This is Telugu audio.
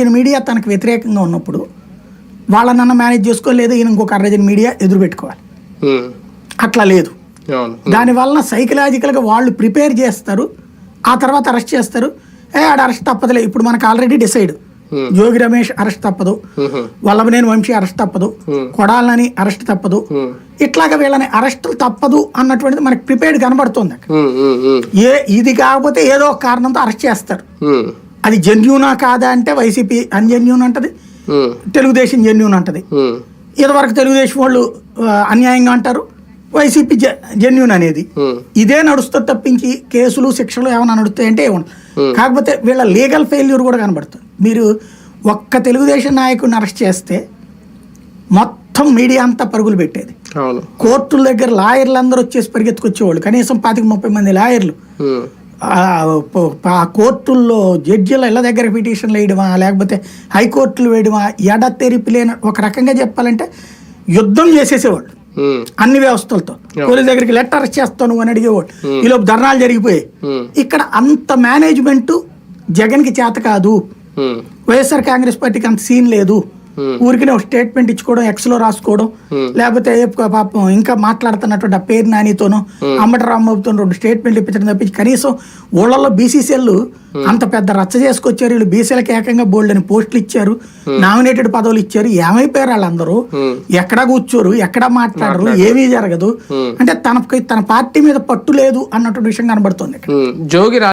ఈయన మీడియా తనకు వ్యతిరేకంగా ఉన్నప్పుడు వాళ్ళనన్న మేనేజ్ చేసుకోలేదు ఈయన ఇంకొక అర్రజన్ మీడియా ఎదురు పెట్టుకోవాలి. అట్లా లేదు. అవును. దానివల్ల సైకలాజికల్గా వాళ్ళు ప్రిపేర్ చేస్తారు ఆ తర్వాత అరెస్ట్ చేస్తారు. ఏ ఆడ అరెస్ట్ తప్పదులే ఇప్పుడు మనకు already decide Jogi Ramesh arrest తప్పదు. వల్లభనేని వంశీ అరెస్ట్ తప్పదు కొడాలని అరెస్ట్ తప్పదు. ఇట్లాగా వీళ్ళని అరెస్టులు తప్పదు అన్నటువంటిది మనకి ప్రిపేర్డ్ కనబడుతుంది ఏ ఇది కాకపోతే ఏదో ఒక కారణంతో అరెస్ట్ చేస్తారు. అది జెన్యూనా కాదా అంటే వైసీపీ అన్జెన్యూన్ అంటది. ఉమ్, తెలుగుదేశం జెన్యూన్ అంటది. ఉమ్, ఇదివరకు తెలుగుదేశం వాళ్ళు అన్యాయంగా అంటారు. వైసీపీ జె- జెన్యూన్ అనేది. ఉమ్, ఇదే నడుస్తుంది తప్పించి కేసులు శిక్షలు ఏమైనా నడుస్తాయంటే ఏమన్నా కాకపోతే వీళ్ళ లీగల్ ఫెయిల్యూర్ కూడా కనబడుతుంది. మీరు ఒక్క తెలుగుదేశం నాయకుడిని అరెస్ట్ చేస్తే మొత్తం మీడియా అంతా పరుగులు పెట్టేది. కోర్టుల దగ్గర లాయర్లు అందరూ వచ్చేసి పరిగెత్తుకొచ్చేవాళ్ళు. కనీసం పాతిక ముప్పై మంది లాయర్లు. ఆ కోర్టుల్లో జడ్జిల ఇళ్ళ దగ్గర పిటిషన్లు వేయడమా లేకపోతే హైకోర్టులు వేయడమా ఎడతెరిపి లేని ఒక రకంగా చెప్పాలంటే యుద్ధం చేసేసేవాళ్ళు. ఉమ్, అన్ని వ్యవస్థలతో. పోలీస్ దగ్గరికి లెటర్ చేస్తాను అని అడిగేవాడు. ఈలోపు ధర్నాలు జరిగిపోయాయి. ఇక్కడ అంత మేనేజ్మెంట్ జగన్కి చేత కాదు. వైఎస్ఆర్ కాంగ్రెస్ పార్టీకి అంత సీన్ లేదు. ఊరికనే ఒక స్టేట్మెంట్ ఇచ్చుకోవడం ఎక్స్లో రాసుకోవడం లేకపోతే పాపం ఇంకా మాట్లాడుతున్నటువంటి ఆ పేరు నానితోనూ అంబటి రాంబాబుతో రెండు స్టేట్మెంట్లు ఇప్పించడం తప్పించి కనీసం ఊళ్ళల్లో బీసీసీఎల్ అంత పెద్ద రచ్చ చేసుకొచ్చారు. వీళ్ళు బీసీలకు ఏకంగా బోల్డ్ అని పోస్టులు ఇచ్చారు. నామినేటెడ్ పదవులు ఇచ్చారు. ఏమైపోయారు వాళ్ళందరూ? ఎక్కడ కూర్చోరు ఎక్కడ మాట్లాడరు ఏమీ జరగదు. అంటే తనకి తన పార్టీ మీద పట్టు లేదు అన్నటువంటి విషయం కనబడుతుంది. జోగి